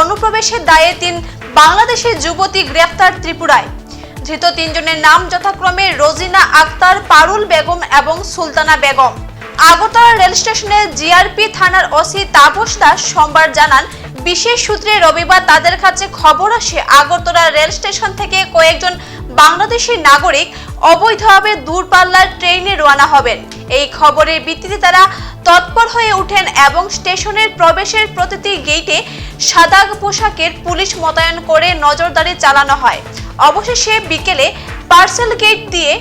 অনুপ্রবেশের দায়ে তিন বাংলাদেশের যুবতী গ্রেফতার ত্রিপুরায়। ধৃত তিনজনের নাম যথাক্রমে রোজিনা আক্তার, পারুল বেগম এবং সুলতানা বেগম। আগরতলা রেল স্টেশনে জিআরপি থানার ওসি তাপস দাস সোমবার জানান, বিশেষ সূত্রে রবিবার তাদের কাছে খবর আসে আগরতলা রেল স্টেশন থেকে কয়েকজন বাংলাদেশি নাগরিক অবৈধভাবে দূরপাল্লার ট্রেনে রওনা হবেন। এই খবরের ভিত্তিতে তারা তৎপর হয়ে ওঠেন এবং স্টেশনের প্রবেশের প্রতিটি গেটে সাদা পোশাকের পুলিশ মোতায়েন করে নজরদারি চালানো হয়। অবশেষে বিকেলে পার্সেল গেট দিয়ে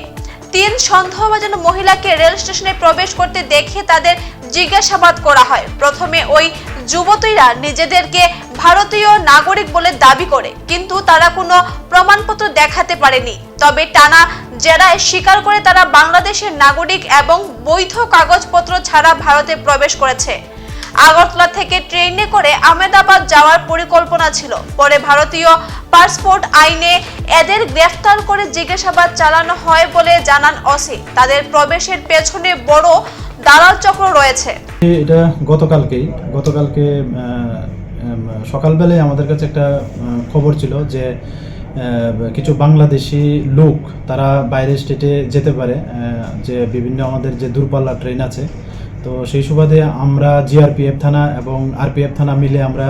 তিন সন্দেহভাজন মহিলাকে রেল স্টেশনে প্রবেশ করতে দেখে তাদের জিজ্ঞাসাবাদ করা হয়। প্রথমে ওই যুবতীরা নিজেদেরকে ভারতীয় নাগরিক বলে দাবি করে, কিন্তু তারা কোনো প্রমাণপত্র দেখাতে পারেনি। তবে টানা জেরায় স্বীকার করে তারা বাংলাদেশের নাগরিক এবং বৈধ কাগজপত্র ছাড়া ভারতে প্রবেশ করেছে। আগরতলা থেকে ট্রেনে করে আহমেদাবাদ যাওয়ার পরিকল্পনা ছিল। পরে ভারতীয় পাসপোর্ট আইনে এদের গ্রেফতার করে জিজ্ঞাসাবাদ চালানো হয় বলে জানান ওসি। তাদের প্রবেশের পেছনে বড় দালাল চক্র রয়েছে। এটা গতকালকেই, গতকালকে সকালবেলায় আমাদের কাছে একটা খবর ছিল যে কিছু বাংলাদেশি লোক, তারা বাইরের স্টেটে যেতে পারে যে বিভিন্ন আমাদের যে দূরপাল্লা ট্রেন আছে। তো সেই সুবাদে আমরা জিআরপিএফ থানা এবং আরপিএফ থানা মিলে আমরা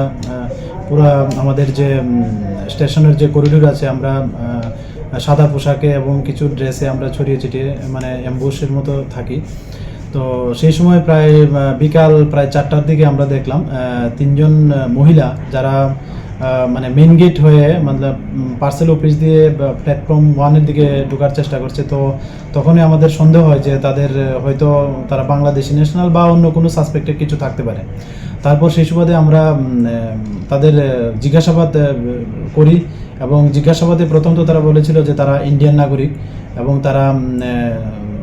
পুরা আমাদের যে স্টেশনের যে করিডোর আছে, আমরা সাদা পোশাকে এবং কিছু ড্রেসে আমরা ছড়িয়ে ছিটিয়ে মানে অ্যাম্বুসের মতো থাকি। তো সেই সময় প্রায় বিকাল প্রায় চারটার দিকে আমরা দেখলাম তিনজন মহিলা যারা মানে মেন গেট হয়ে মানে পার্সেল অফিস দিয়ে প্ল্যাটফর্ম ওয়ানের দিকে ঢোকার চেষ্টা করছে। তো তখনই আমাদের সন্দেহ হয় যে তাদের হয়তো তারা বাংলাদেশি ন্যাশনাল বা অন্য কোনো সাসপেক্টেড কিছু থাকতে পারে। তারপর সেই সুবাদে আমরা তাদের জিজ্ঞাসাবাদ করি এবং জিজ্ঞাসাবাদে প্রথম তো তারা বলেছিল যে তারা ইন্ডিয়ান নাগরিক এবং তারা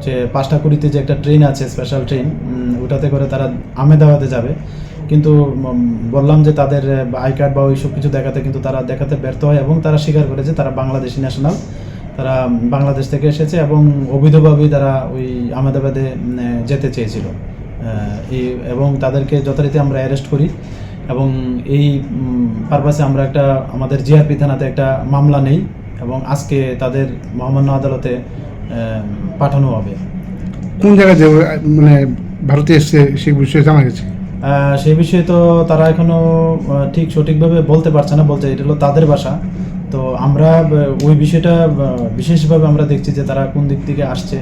যে পাঁচটা কুড়িতে যে একটা ট্রেন আছে স্পেশাল ট্রেন ওটাতে করে তারা আহমেদাবাদে যাবে। কিন্তু বললাম যে তাদের আই কার্ড বা ওই সব কিছু দেখাতে, কিন্তু তারা দেখাতে ব্যর্থ হয় এবং তারা স্বীকার করে যে তারা বাংলাদেশি ন্যাশনাল তারা বাংলাদেশ থেকে এসেছে এবং অবৈধভাবেই তারা ওই আহমেদাবাদে যেতে চেয়েছিল। এবং তাদেরকে যথারীতি আমরা অ্যারেস্ট করি এবং এই পারপাসে আমরা একটা, আমাদের জিআরপি থানাতে একটা মামলা নেই এবং আজকে তাদের মহামান্য আদালতে পাঠানো হবে। কোন জায়গায় যে মানে ভারতে এসছে সেই বিষয়ে জানা গেছে? সেই বিষয়ে তো তারা এখনও ঠিক সঠিকভাবে বলতে পারছে না বলছে এটা হলো তাদের ভাষা। তো আমরা ওই বিষয়টা বিশেষভাবে আমরা দেখছি যে তারা কোন দিক থেকে আসছে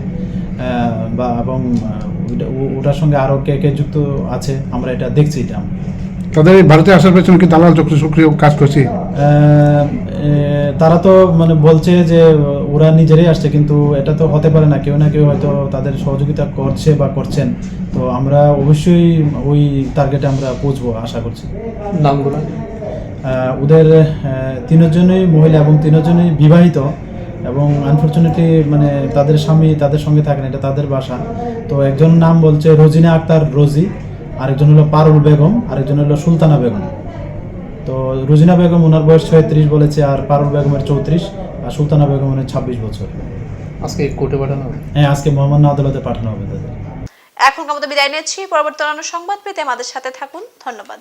বা এবং ওটার সঙ্গে আরও কে কে যুক্ত আছে আমরা এটা দেখছি এটা। তাদের ভারতে আসার পেছনে কি দালাল চক্র সক্রিয় কাজ করছে? তারা তো মানে বলছে যে ওরা নিজেরাই আসছে কিন্তু এটা তো হতে পারে না। কেউ না কেউ হয়তো তাদের সহযোগিতা করছে বা করছেন। তো আমরা অবশ্যই ওই টার্গেটে আমরা পৌঁছবো আশা করছি। নামগুলো? ওদের তিনজনই মহিলা এবং তিনজনই বিবাহিত এবং আনফর্চুনেটলি মানে তাদের স্বামী তাদের সঙ্গে থাকেন এটা তাদের বাসা। তো একজন নাম বলছে রোজিনা আক্তার রোজি আরেকজন হলো পারুল বেগম আরেকজন হলো সুলতানা বেগম। তো রোজিনা বেগম ওনার বয়স ছয়ত্রিশ বলেছে আর পারুল বেগমের চৌত্রিশ। আর সুলতানা বেগমের ছাব্বিশ বছর। আজকে কোর্টে পাঠানো হবে? হ্যাঁ আজকে মহামান্য আদালতে পাঠানো হবে তাদের। এখন আমাদের বিদায় নিচ্ছি। পরবর্তী অন্য সংবাদ পেতে আমাদের সাথে থাকুন। ধন্যবাদ।